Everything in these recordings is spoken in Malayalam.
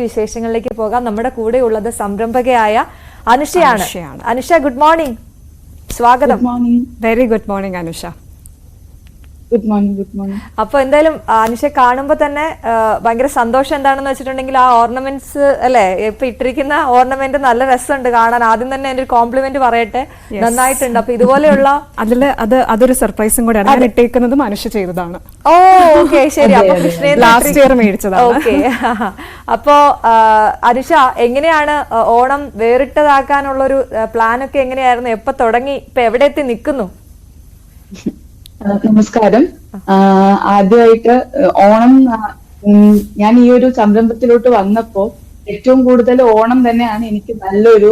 വിശേഷങ്ങളിലേക്ക് പോകാം. നമ്മുടെ കൂടെ ഉള്ളത് സംരംഭകയായ അനുഷയാണ്. അനുഷയാണ്. അനുഷ ഗുഡ് മോർണിംഗ് സ്വാഗതം. Good morning very good morning Anusha. Good morning good morning അപ്പൊ എന്തായാലും അനുഷ കാണുമ്പോ കാണുമ്പോൾ തന്നെ ഭയങ്കര സന്തോഷം എന്താണെന്ന് വെച്ചിട്ടുണ്ടെങ്കിൽ ആ ഓർണമെന്റ്സ് അല്ലെ? ഇപ്പൊ ഇട്ടിരിക്കുന്ന ഓർണമെന്റ് നല്ല രസമുണ്ട് കാണാൻ. ആദ്യം തന്നെ എന്റെ ഒരു കോംപ്ലിമെന്റ് പറയട്ടെ. നന്നായിട്ടുണ്ട്. അപ്പൊ ഇതുപോലെയുള്ള അതിൽ അത് അതൊരു സർപ്രൈസും കൂടെയാണ് ഞാൻ ഇട്ടേക്കുന്നതും അനുഷ ചെയ്തതാണ്. ഓ ഓക്കെ ശരി. അപ്പൊ ലാസ്റ്റ് ഇയർ മേടിച്ചതാണ്. ഓക്കെ അപ്പോ അനുഷ എങ്ങനെയാണ് ഓണം വേറിട്ടതാക്കാനുള്ള ഒരു പ്ലാൻ ഒക്കെ എങ്ങനെയായിരുന്നു? എപ്പൊ തുടങ്ങി? ഇപ്പൊ എവിടെ എത്തി നിൽക്കുന്നു? നമസ്കാരം. ആദ്യമായിട്ട് ഓണം ഞാൻ ഈ ഒരു സംരംഭത്തിലോട്ട് വന്നപ്പോ ഏറ്റവും കൂടുതൽ ഓണം തന്നെയാണ് എനിക്ക് നല്ലൊരു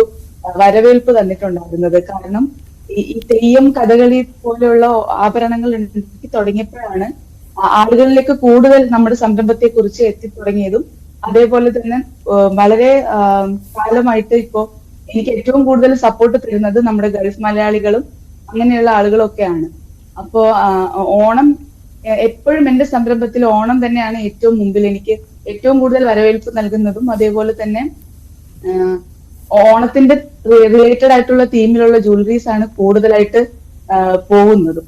വരവേൽപ്പ് തന്നിട്ടുണ്ടായിരുന്നത്. കാരണം ഈ തെയ്യം കഥകളി പോലെയുള്ള ആഭരണങ്ങൾ ഉണ്ടാക്കി തുടങ്ങിയപ്പോഴാണ് ആളുകളിലേക്ക് കൂടുതൽ നമ്മുടെ സംരംഭത്തെ കുറിച്ച് എത്തിത്തുടങ്ങിയതും അതേപോലെ തന്നെ വളരെ കാലമായിട്ട് ഇപ്പോ എനിക്ക് ഏറ്റവും കൂടുതൽ സപ്പോർട്ട് തരുന്നത് നമ്മുടെ ഗൾഫ് മലയാളികളും അങ്ങനെയുള്ള ആളുകളൊക്കെയാണ്. അപ്പോ ഓണം എപ്പോഴും എന്റെ സംരംഭത്തിൽ ഓണം തന്നെയാണ് ഏറ്റവും മുമ്പിൽ എനിക്ക് ഏറ്റവും കൂടുതൽ വരവേൽപ്പ് നൽകുന്നതും അതേപോലെ തന്നെ ഓണത്തിന്റെ റിലേറ്റഡ് ആയിട്ടുള്ള തീമിലുള്ള ജ്വല്ലറീസ് ആണ് കൂടുതലായിട്ട് പോകുന്നതും.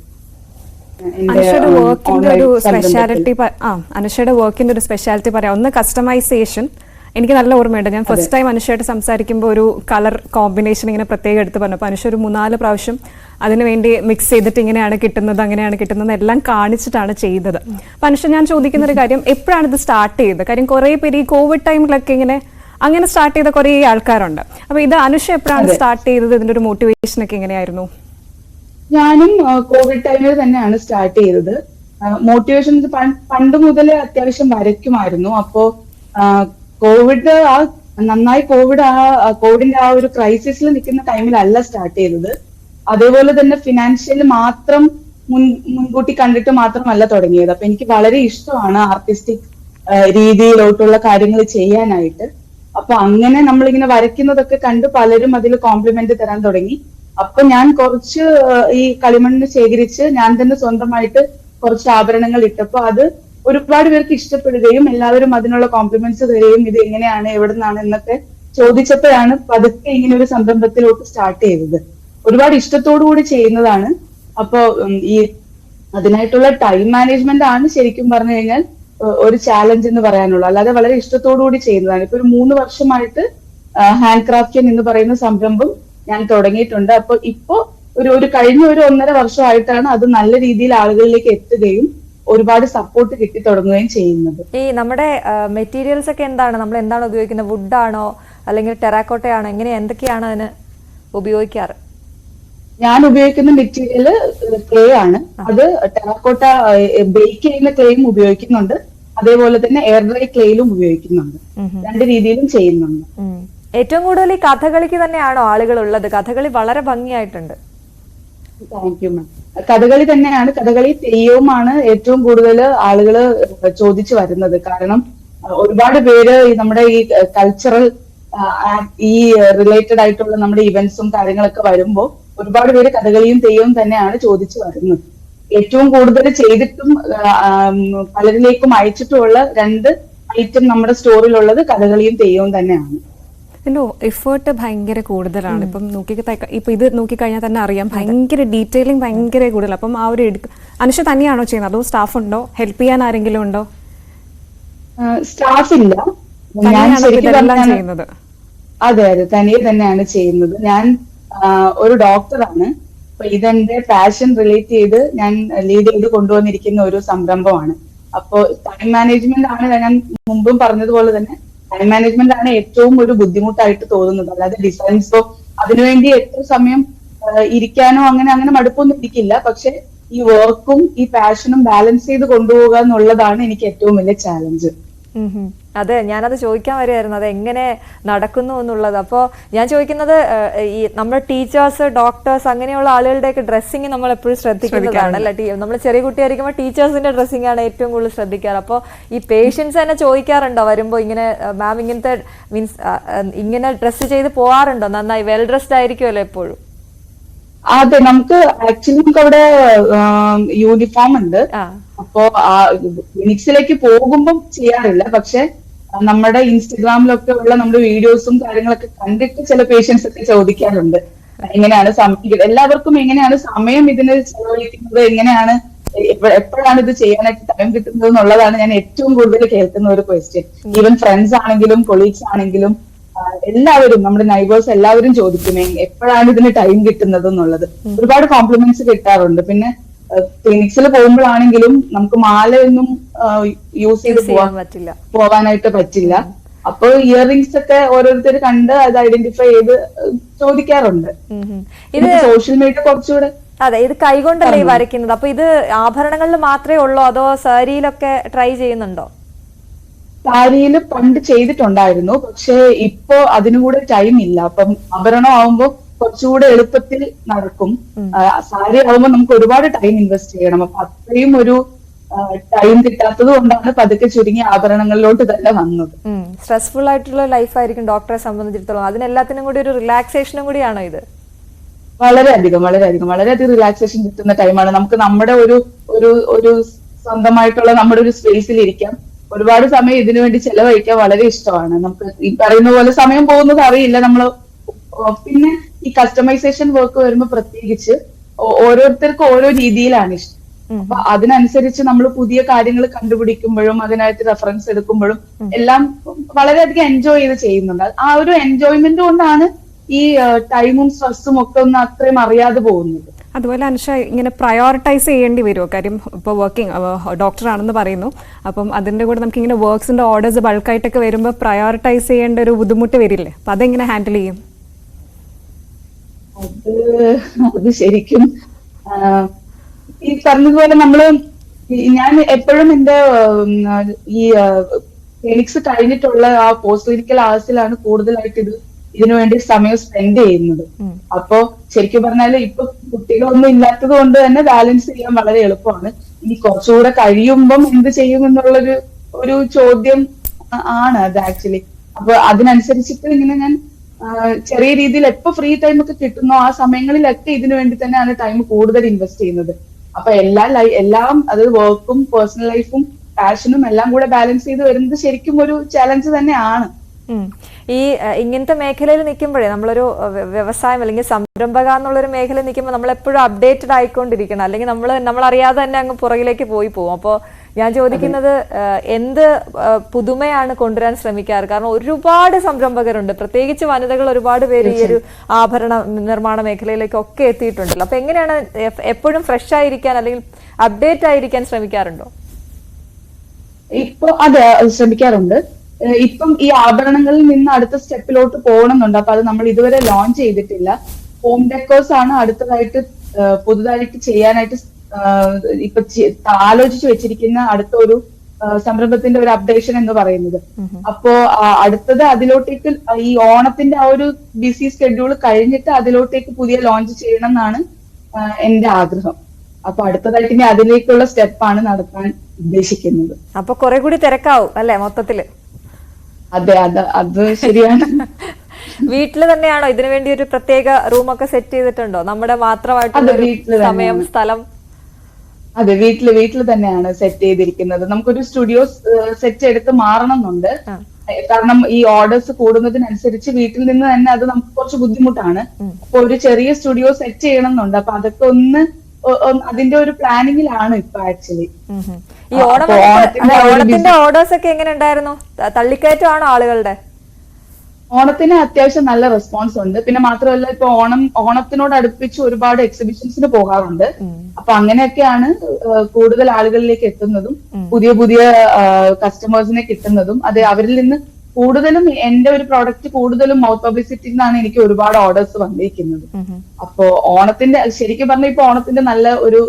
അനുഷയുടെ വർക്കിന്റെ ഒരു സ്പെഷ്യാലിറ്റി ആ അനുഷയുടെ വർക്കിന്റെ ഒരു സ്പെഷ്യാലിറ്റി പറയാം. ഒന്ന് കസ്റ്റമൈസേഷൻ എനിക്ക് നല്ല ഓർമ്മയുണ്ട്. ഞാൻ ഫസ്റ്റ് ടൈം അനുഷയായിട്ട് സംസാരിക്കുമ്പോൾ ഒരു കളർ കോമ്പിനേഷൻ ഇങ്ങനെ പ്രത്യേകം എടുത്ത് പറഞ്ഞു അപ്പോൾ അനുഷ ഒരു മൂന്നാൽ പ്രാവശ്യം അതിനുവേണ്ടി മിക്സ് ചെയ്തിട്ട് ഇങ്ങനെയാണ് കിട്ടുന്നത് അങ്ങനെയാണ് കിട്ടുന്നത് എല്ലാം കാണിച്ചിട്ടാണ് ചെയ്തത്. അപ്പൊ അനുഷ ഞാൻ ചോദിക്കുന്ന ഒരു കാര്യം എപ്പോഴാണ് ഇത് സ്റ്റാർട്ട് ചെയ്തത്? കാര്യം കുറേ പേര് ഈ കോവിഡ് ടൈമിലൊക്കെ ഇങ്ങനെ അങ്ങനെ സ്റ്റാർട്ട് ചെയ്ത കുറേ ആൾക്കാരുണ്ട്. അപ്പൊ ഇത് അനുഷ എപ്പോഴാണ് സ്റ്റാർട്ട് ചെയ്തത്? ഇതിന്റെ ഒരു മോട്ടിവേഷൻ ഒക്കെ എങ്ങനെയായിരുന്നു? ഞാനും കോവിഡ് ടൈമിൽ തന്നെയാണ് സ്റ്റാർട്ട് ചെയ്തത്. മോട്ടിവേഷൻ പണ്ട് മുതലേ അത്യാവശ്യം വരയ്ക്കുമായിരുന്നു. അപ്പോ ആ, കോവിഡ് ആ നന്നായി കോവിഡ് ആ കോവിഡിന്റെ ആ ഒരു ക്രൈസിസിൽ നിൽക്കുന്ന ടൈമിലല്ല സ്റ്റാർട്ട് ചെയ്തത്. അതേപോലെ തന്നെ ഫിനാൻഷ്യൽ മാത്രം മുൻ മുൻകൂട്ടി കണ്ടിട്ട് മാത്രമല്ല തുടങ്ങിയത്. അപ്പൊ എനിക്ക് വളരെ ഇഷ്ടമാണ് ആർട്ടിസ്റ്റിക് രീതിയിലോട്ടുള്ള കാര്യങ്ങൾ ചെയ്യാനായിട്ട്. അപ്പൊ അങ്ങനെ നമ്മളിങ്ങനെ വരയ്ക്കുന്നതൊക്കെ കണ്ട് പലരും അതിൽ കോംപ്ലിമെന്റ് തരാൻ തുടങ്ങി. അപ്പൊ ഞാൻ കുറച്ച് ഈ കളിമണ്ണ് ശേഖരിച്ച് ഞാൻ തന്നെ സ്വന്തമായിട്ട് കുറച്ച് ആഭരണങ്ങൾ ഇട്ടപ്പോ അത് ഒരുപാട് പേർക്ക് ഇഷ്ടപ്പെടുകയും എല്ലാവരും അതിനുള്ള കോംപ്ലിമെന്റ്സ് തരികയും ഇത് എങ്ങനെയാണ് എവിടെ നിന്നാണ് എന്നൊക്കെ ചോദിച്ചപ്പോഴാണ് പതുക്കെ ഇങ്ങനെ ഒരു സംരംഭത്തിലോട്ട് സ്റ്റാർട്ട് ചെയ്തത്. ഒരുപാട് ഇഷ്ടത്തോടു കൂടി ചെയ്യുന്നതാണ്. അപ്പോ ഈ അതിനായിട്ടുള്ള ടൈം മാനേജ്മെന്റ് ആണ് ശരിക്കും പറഞ്ഞു കഴിഞ്ഞാൽ ഒരു ചാലഞ്ച് എന്ന് പറയാനുള്ളൂ. അല്ലാതെ വളരെ ഇഷ്ടത്തോടു കൂടി ചെയ്യുന്നതാണ്. ഇപ്പൊ ഒരു മൂന്ന് വർഷമായിട്ട് ഹാൻഡ് ക്രാഫ്റ്റിംഗ് എന്ന് പറയുന്ന സംരംഭം ഞാൻ തുടങ്ങിയിട്ടുണ്ട്. അപ്പൊ ഇപ്പോ ഒരു ഒരു കഴിഞ്ഞ ഒരു ഒന്നര വർഷമായിട്ടാണ് അത് നല്ല രീതിയിൽ ആളുകളിലേക്ക് എത്തുകയും ഒരുപാട് സപ്പോർട്ട് കിട്ടി തുടങ്ങുകയും ചെയ്യുന്നത്. ഈ നമ്മുടെ മെറ്റീരിയൽസ് ഒക്കെ എന്താണ്? നമ്മൾ എന്താണ് ഉപയോഗിക്കുന്നത്? വുഡാണോ അല്ലെങ്കിൽ ടെറാക്കോട്ടയാണോ? എങ്ങനെ എന്തൊക്കെയാണ് അതിന് ഉപയോഗിക്കാറ്? ഞാൻ ഉപയോഗിക്കുന്ന മെറ്റീരിയൽ ക്ലേ ആണ്. അത് ടെറാക്കോട്ട ബേക്ക് ചെയ്യുന്ന ക്ലേയും ഉപയോഗിക്കുന്നുണ്ട്. അതേപോലെ തന്നെ എയർ ഡ്രൈ ക്ലേയിലും ഉപയോഗിക്കുന്നുണ്ട്. രണ്ട് രീതിയിലും ചെയ്യുന്നുണ്ട്. ഏറ്റവും കൂടുതൽ ഈ കഥകളിക്ക് തന്നെയാണോ ആളുകൾ ഉള്ളത്? കഥകളി വളരെ ഭംഗിയായിട്ടുണ്ട്. താങ്ക് യു മാം കഥകളി തന്നെയാണ്. കഥകളി തെയ്യവുമാണ് ഏറ്റവും കൂടുതൽ ആളുകൾ ചോദിച്ചു വരുന്നത്. കാരണം ഒരുപാട് പേര് നമ്മുടെ ഈ കൾച്ചറൽ ഈ റിലേറ്റഡ് ആയിട്ടുള്ള നമ്മുടെ ഇവന്റ്സും കാര്യങ്ങളൊക്കെ വരുമ്പോൾ ഒരുപാട് പേര് കഥകളിയും തെയ്യവും തന്നെയാണ് ചോദിച്ചു വരുന്നത്. ഏറ്റവും കൂടുതൽ ചെയ്തിട്ടും പലരിലേക്കും അയച്ചിട്ടുമുള്ള രണ്ട് ഐറ്റം നമ്മുടെ സ്റ്റോറിലുള്ളത് കഥകളിയും തെയ്യവും തന്നെയാണ്. ഇതിന്റെ എഫേർട്ട് ഭയങ്കര കൂടുതലാണ്. ഇപ്പം നോക്കി ഇപ്പൊ ഇത് നോക്കിക്കഴിഞ്ഞാൽ തന്നെ അറിയാം ഭയങ്കര ഡീറ്റെയിലിംഗ് ഭയങ്കര കൂടുതൽ അപ്പം ആ ഒരു എടുക്ക അനുഷ തന്നെയാണോ ചെയ്യുന്നത്? അതോ സ്റ്റാഫ് ഉണ്ടോ? ഹെൽപ്പ് ചെയ്യാൻ ആരെങ്കിലും ഉണ്ടോ? സ്റ്റാഫ് ഇല്ല. ചെയ്യുന്നത്? അതെ അതെ. തനിയെ തന്നെയാണ് ചെയ്യുന്നത്. ഞാൻ ഒരു ഡോക്ടറാണ്. അപ്പൊ ഇതെന്റെ പാഷൻ റിലേറ്റ് ചെയ്ത് ഞാൻ ലീഡ് ചെയ്ത് കൊണ്ടുവന്നിരിക്കുന്ന ഒരു സംരംഭമാണ്. അപ്പോ ടൈം മാനേജ്മെന്റ് ആണ് ഞാൻ മുമ്പും പറഞ്ഞതുപോലെ തന്നെ ടൈം മാനേജ്മെന്റ് ആണ് ഏറ്റവും ഒരു ബുദ്ധിമുട്ടായിട്ട് തോന്നുന്നത്. അല്ലാതെ ഡിസൈൻസോ അതിനുവേണ്ടി എത്ര സമയം ഇരിക്കാനോ അങ്ങനെ അങ്ങനെ മടുപ്പൊന്നും ഇരിക്കില്ല പക്ഷെ ഈ വർക്കും ഈ പാഷനും ബാലൻസ് ചെയ്ത് കൊണ്ടുപോകുക എന്നുള്ളതാണ് എനിക്ക് ഏറ്റവും വലിയ ചാലഞ്ച്. അതെ ഞാനത് ചോദിക്കാൻ വരെയായിരുന്നു. അത് എങ്ങനെ നടക്കുന്നു എന്നുള്ളത്. അപ്പോൾ ഞാൻ ചോദിക്കുന്നത് ഈ നമ്മുടെ ടീച്ചേഴ്സ് ഡോക്ടേഴ്സ് അങ്ങനെയുള്ള ആളുകളുടെയൊക്കെ ഡ്രസ്സിങ് നമ്മൾ എപ്പോഴും ശ്രദ്ധിക്കുന്നതാണ് അല്ല? നമ്മൾ ചെറിയ കുട്ടിയായിരിക്കുമ്പോൾ ടീച്ചേഴ്സിന്റെ ഡ്രസ്സിംഗ് ആണ് ഏറ്റവും കൂടുതൽ ശ്രദ്ധിക്കാറ്. അപ്പോൾ ഈ പേഷ്യൻസ് തന്നെ ചോദിക്കാറുണ്ടോ? വരുമ്പോൾ ഇങ്ങനെ മാം ഇങ്ങനത്തെ മീൻസ് ഇങ്ങനെ ഡ്രസ്സ് ചെയ്ത് പോകാറുണ്ടോ നന്നായി വെൽ ഡ്രസ്ഡ് ആയിരിക്കുമല്ലോ എപ്പോഴും. അതെ നമുക്ക് ആക്ച്വലി നമുക്ക് അവിടെ യൂണിഫോം ഉണ്ട്. അപ്പോ ആ ക്ലിനിക്സിലേക്ക് പോകുമ്പം ചെയ്യാറില്ല. പക്ഷെ നമ്മുടെ ഇൻസ്റ്റഗ്രാമിലൊക്കെ ഉള്ള നമ്മുടെ വീഡിയോസും കാര്യങ്ങളൊക്കെ കണ്ടിട്ട് ചില പേഷ്യൻസ് ഒക്കെ ചോദിക്കാറുണ്ട്. എങ്ങനെയാണ് സമയം എല്ലാവർക്കും എങ്ങനെയാണ് സമയം ഇതിന് ചെലവഴിക്കുന്നത് എങ്ങനെയാണ് എപ്പ- എപ്പോഴാണ് ഇത് ചെയ്യാനായിട്ട് ടൈം കിട്ടുന്നത് എന്നുള്ളതാണ് ഞാൻ ഏറ്റവും കൂടുതൽ കേൾക്കുന്ന ഒരു ക്വസ്റ്റ്യൻ ഈവൻ ഫ്രണ്ട്സ് ആണെങ്കിലും കൊളീഗ്സ് ആണെങ്കിലും എല്ലാവരും നമ്മുടെ നൈബേഴ്സ് എല്ലാവരും ചോദിക്കുന്നേ എപ്പോഴാണ് ഇതിന് ടൈം കിട്ടുന്നത് എന്നുള്ളത്. ഒരുപാട് കോംപ്ലിമെന്റ്സ് കിട്ടാറുണ്ട്. പിന്നെ ക്ലിനിക്സിൽ പോകുമ്പോഴാണെങ്കിലും നമുക്ക് മാലയൊന്നും യൂസ് ചെയ്ത് പോവാൻ പറ്റില്ല. പോവാനായിട്ട് പറ്റില്ല. അപ്പൊ ഇയർ റിംഗ്സ് ഒക്കെ ഓരോരുത്തർ കണ്ട് അത് ഐഡന്റിഫൈ ചെയ്ത് ചോദിക്കാറുണ്ട്. ഇത് സോഷ്യൽ മീഡിയ കുറച്ചുകൂടെ അതെ ഇത് കൈകൊണ്ടല്ലേ വരയ്ക്കുന്നത്? അപ്പൊ ഇത് ആഭരണങ്ങളിൽ മാത്രമേ ഉള്ളൂ? അതോ സാരിയിലൊക്കെ ട്രൈ ചെയ്യുന്നുണ്ടോ? സാരിയിൽ പണ്ട് ചെയ്തിട്ടുണ്ടായിരുന്നു. പക്ഷെ ഇപ്പോ അതിനുകൂടെ ടൈം ഇല്ല. അപ്പം ആഭരണം ആവുമ്പോ കുറച്ചുകൂടെ എളുപ്പത്തിൽ നടക്കും. സാരി ആവുമ്പോ നമുക്ക് ഒരുപാട് ടൈം ഇൻവെസ്റ്റ് ചെയ്യണം. അപ്പൊ അത്രയും ഒരു ടൈം കിട്ടാത്തത് കൊണ്ടാണ് പതുക്കെ ചുരുങ്ങിയ ആഭരണങ്ങളിലോട്ട് തന്നെ വന്നത്. സ്ട്രെസ്ഫുൾ ആയിട്ടുള്ള ലൈഫ് ആയിരിക്കും ഡോക്ടറെ സംബന്ധിച്ചിടത്തോളം. അതിനെല്ലാത്തിനും കൂടി ഒരു റിലാക്സേഷനും കൂടിയാണോ ഇത്? വളരെയധികം വളരെയധികം വളരെയധികം റിലാക്സേഷൻ കിട്ടുന്ന ടൈമാണ് നമുക്ക് നമ്മുടെ ഒരു ഒരു ഒരു സ്വന്തമായിട്ടുള്ള നമ്മുടെ ഒരു സ്പേസിൽ ഇരിക്കാം. ഒരുപാട് സമയം ഇതിനു വേണ്ടി ചെലവഴിക്കാൻ വളരെ ഇഷ്ടമാണ്. നമുക്ക് ഈ പറയുന്ന പോലെ സമയം പോകുന്നത് അറിയില്ല. നമ്മൾ പിന്നെ ഈ കസ്റ്റമൈസേഷൻ വർക്ക് വരുമ്പോൾ പ്രത്യേകിച്ച് ഓരോരുത്തർക്കും ഓരോ രീതിയിലാണ് ഇഷ്ടം. അപ്പൊ അതിനനുസരിച്ച് നമ്മൾ പുതിയ കാര്യങ്ങൾ കണ്ടുപിടിക്കുമ്പോഴും അതിനായിട്ട് റെഫറൻസ് എടുക്കുമ്പോഴും എല്ലാം വളരെയധികം എൻജോയ് ചെയ്ത് ചെയ്യുന്നുണ്ട്. ആ ഒരു എൻജോയ്മെന്റ് കൊണ്ടാണ് ഈ ടൈമും സ്ട്രെസ്സും ഒക്കെ ഒന്ന് അത്രയും അറിയാതെ പോകുന്നത്. അതുപോലെ അനുഷ ഇങ്ങനെ പ്രയോറിറ്റൈസ് ചെയ്യേണ്ടി വരുമോ കാര്യം ഇപ്പോൾ വർക്കിംഗ് ഡോക്ടർ ആണെന്ന് പറയുന്നു. അപ്പം അതിന്റെ കൂടെ നമുക്ക് ഇങ്ങനെ വർക്ക്സിന്റെ ഓർഡേഴ്സ് ബൾക്കായിട്ടൊക്കെ വരുമ്പോൾ പ്രയോറിറ്റൈസ് ചെയ്യേണ്ട ഒരു ബുദ്ധിമുട്ട് വരില്ലേ? അപ്പം അതെങ്ങനെ ഹാൻഡിൽ ചെയ്യും? അത് അത് ശരിക്കും ഈ പറഞ്ഞതുപോലെ നമ്മൾ ഞാൻ എപ്പോഴും എന്റെ ഈ ക്ലിനിക്സ് കഴിഞ്ഞിട്ടുള്ള ആ പോസ്റ്റ് ക്ലിനിക്കൽ ആഴ്സിലാണ് കൂടുതലായിട്ട് ഇത് ഇതിനു വേണ്ടി സമയം സ്പെൻഡ് ചെയ്യുന്നത്. അപ്പോ ശരിക്കും പറഞ്ഞാൽ ഇപ്പൊ കുട്ടികളൊന്നും ഇല്ലാത്തത് കൊണ്ട് തന്നെ ബാലൻസ് ചെയ്യാൻ വളരെ എളുപ്പമാണ്. ഇനി കുറച്ചുകൂടെ കഴിയുമ്പം എന്ത് ചെയ്യും എന്നുള്ളൊരു ഒരു ചോദ്യം ആണ് അത് ആക്ച്വലി അപ്പൊ അതിനനുസരിച്ചിട്ട് ഇങ്ങനെ ഞാൻ ചെറിയ രീതിയിൽ എപ്പോ ഫ്രീ ടൈം ഒക്കെ കിട്ടുന്നോ ആ സമയങ്ങളിലൊക്കെ ഇതിനു വേണ്ടി തന്നെയാണ് ടൈം കൂടുതൽ ഇൻവെസ്റ്റ് ചെയ്യുന്നത്. അപ്പൊ എല്ലാ എല്ലാം അത് വർക്കും പേഴ്സണൽ ലൈഫും പാഷനും എല്ലാം കൂടെ ബാലൻസ് ചെയ്ത് വരുന്നത് ശരിക്കും ഒരു ചലഞ്ച് തന്നെയാണ്. ഈ ഇങ്ങനത്തെ മേഖലയിൽ നിൽക്കുമ്പോഴേ നമ്മളൊരു വ്യവസായം അല്ലെങ്കിൽ സംരംഭക എന്നുള്ളൊരു മേഖല നിൽക്കുമ്പോൾ നമ്മൾ എപ്പോഴും അപ്ഡേറ്റഡ് ആയിക്കൊണ്ടിരിക്കണം. അല്ലെങ്കിൽ നമ്മൾ നമ്മളറിയാതെ തന്നെ അങ്ങ് പുറകിലേക്ക് പോയി പോകും. അപ്പോൾ ഞാൻ ചോദിക്കുന്നത് എന്ത് പുതുമയാണ് കൊണ്ടുവരാൻ ശ്രമിക്കാറ്? കാരണം ഒരുപാട് സംരംഭകരുണ്ട്. പ്രത്യേകിച്ച് വനിതകൾ ഒരുപാട് പേര് ഈ ഒരു ആഭരണ നിർമ്മാണ മേഖലയിലേക്കൊക്കെ എത്തിയിട്ടുണ്ടല്ലോ. അപ്പൊ എങ്ങനെയാണ് എപ്പോഴും ഫ്രഷ് ആയിരിക്കാൻ അല്ലെങ്കിൽ അപ്ഡേറ്റ് ആയിരിക്കാൻ ശ്രമിക്കാറുണ്ടോ? ഇപ്പൊ അതെ ശ്രമിക്കാറുണ്ട്. ഇപ്പം ഈ ആഭരണങ്ങളിൽ നിന്ന് അടുത്ത സ്റ്റെപ്പിലോട്ട് പോകണമെന്നുണ്ട്. അപ്പൊ അത് നമ്മൾ ഇതുവരെ ലോഞ്ച് ചെയ്തിട്ടില്ല. ഹോം ഡെക്കേഴ്സ് ആണ് അടുത്തതായിട്ട് പുതുതായിട്ട് ചെയ്യാനായിട്ട് ഇപ്പൊ ആലോചിച്ച് വെച്ചിരിക്കുന്ന അടുത്ത ഒരു സംരംഭത്തിന്റെ ഒരു അപ്ഡേഷൻ എന്ന് പറയുന്നത്. അപ്പോ അടുത്തത് അതിലോട്ടേക്ക് ഈ ഓണത്തിന്റെ ആ ഒരു ബിസി ഷെഡ്യൂൾ കഴിഞ്ഞിട്ട് അതിലോട്ടേക്ക് പുതിയ ലോഞ്ച് ചെയ്യണം എന്നാണ് എന്റെ ആഗ്രഹം. അപ്പൊ അടുത്തതായിട്ട് ഇനി അതിലേക്കുള്ള സ്റ്റെപ്പാണ് നടത്താൻ ഉദ്ദേശിക്കുന്നത്. അപ്പൊ കുറെ കൂടി തിരക്കാവും അല്ലെ മൊത്തത്തിൽ? അതെ അത് അത് ശരിയാണ്. വീട്ടിൽ തന്നെയാണോ? ഇതിനു വേണ്ടി ഒരു പ്രത്യേക റൂമൊക്കെ സെറ്റ് ചെയ്തിട്ടുണ്ടോ? നമ്മുടെ ഒരു സമയം സ്ഥലം? അതെ വീട്ടിൽ വീട്ടിൽ തന്നെയാണ് സെറ്റ് ചെയ്തിരിക്കുന്നത്. നമുക്കൊരു സ്റ്റുഡിയോ സെറ്റ് എടുത്ത് മാറണം എന്നുണ്ട് കാരണം ഈ ഓർഡേഴ്സ് കൂടുന്നതിനനുസരിച്ച് വീട്ടിൽ നിന്ന് തന്നെ അത് നമുക്ക് കുറച്ച് ബുദ്ധിമുട്ടാണ്. അപ്പൊ ഒരു ചെറിയ സ്റ്റുഡിയോ സെറ്റ് ചെയ്യണം എന്നുണ്ട് അപ്പൊ അതൊക്കെ ഒന്ന് അതിന്റെ ഒരു പ്ലാനിങ്ങിലാണ് ഇപ്പൊ ആക്ച്വലി. ഈ ഓണത്തിന്റെ ഓർഡേഴ്സ് ഒക്കെ എങ്ങനെ ഉണ്ടായിരുന്നു? തള്ളിക്കയറ്റമാണോ ആളുകളുടെ? ഓണത്തിന് അത്യാവശ്യം നല്ല റെസ്പോൺസ് ഉണ്ട്. പിന്നെ മാത്രമല്ല ഇപ്പൊ ഓണം ഓണത്തിനോട് അടുപ്പിച്ച് ഒരുപാട് എക്സിബിഷൻസിന് പോകാറുണ്ട്. അപ്പൊ അങ്ങനെയൊക്കെയാണ് കൂടുതൽ ആളുകളിലേക്ക് എത്തുന്നതും പുതിയ പുതിയ കസ്റ്റമേഴ്സിനെ കിട്ടുന്നതും. അത് അവരിൽ നിന്ന് കൂടുതലും എന്റെ ഒരു പ്രോഡക്റ്റ് കൂടുതലും മൗത്ത് പബ്ലിസിറ്റി നിന്നാണ് എനിക്ക് ഒരുപാട് ഓർഡേഴ്സ് വന്നിരിക്കുന്നത്. അപ്പോ ഓണത്തിന്റെ ശരിക്കും പറഞ്ഞാൽ ഇപ്പൊ ഓണത്തിന്റെ നല്ല ഒരു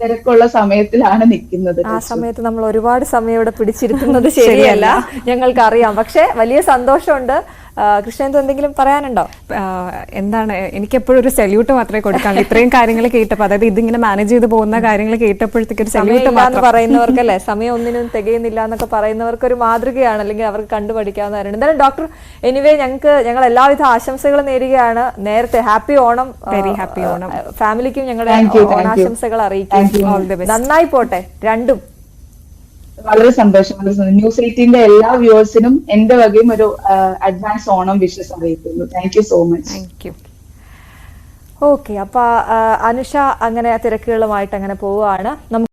തിരക്കുള്ള സമയത്തിലാണ് നിൽക്കുന്നത്. ആ സമയത്ത് നമ്മൾ ഒരുപാട് സമയം ഇവിടെ പിടിച്ചിരിക്കുന്നത് ശരിയല്ല. ഞങ്ങൾക്ക് അറിയാം പക്ഷെ വലിയ സന്തോഷമുണ്ട്. ആ, കൃഷ്ണേന്ദു എന്തെങ്കിലും പറയാനുണ്ടോ? എന്താണ് എനിക്ക് എപ്പോഴും ഒരു സല്യൂട്ട് മാത്രമേ കൊടുക്കാനുള്ളൂ. ഇത്രയും കാര്യങ്ങൾ കേട്ടപ്പോൾ അതായത് ഇതിങ്ങനെ മാനേജ് ചെയ്ത് പോകുന്ന കാര്യങ്ങൾ കേട്ടപ്പോഴത്തേക്ക് ഒരു സല്യൂട്ട് മാത്രം. പറയുന്നവർക്കല്ലേ? സമയം ഒന്നിനും തികയുന്നില്ല എന്നൊക്കെ പറയുന്നവർക്ക് ഒരു മാതൃകയാണ് അല്ലെങ്കിൽ അവർക്ക് കണ്ടുപഠിക്കാവുന്നവരുണ്ട് എന്തായാലും ഡോക്ടർ എനിവേ ഞങ്ങൾക്ക് ഞങ്ങൾ എല്ലാവിധ ആശംസകളും നേരുകയാണ്. നേരത്തെ happy Onam very happy Onam. ഫാമിലിക്കും ഞങ്ങളുടെ. ഓണാശംസകൾ അറിയിക്കാം. നന്നായി പോട്ടെ. രണ്ടും. വളരെ സന്തോഷം. ന്യൂസ് എയ്റ്റീന്റെ എല്ലാ വ്യൂവേഴ്സിനും എന്റെ വകയും ഒരു അഡ്വാൻസ് ഓണം വിഷസ് അറിയിക്കുന്നു. Thank you so much thank you okay അപ്പൊ അനുഷ അങ്ങനെ തിരക്കുകളുമായിട്ട് അങ്ങനെ പോവുകയാണ്. നമുക്ക്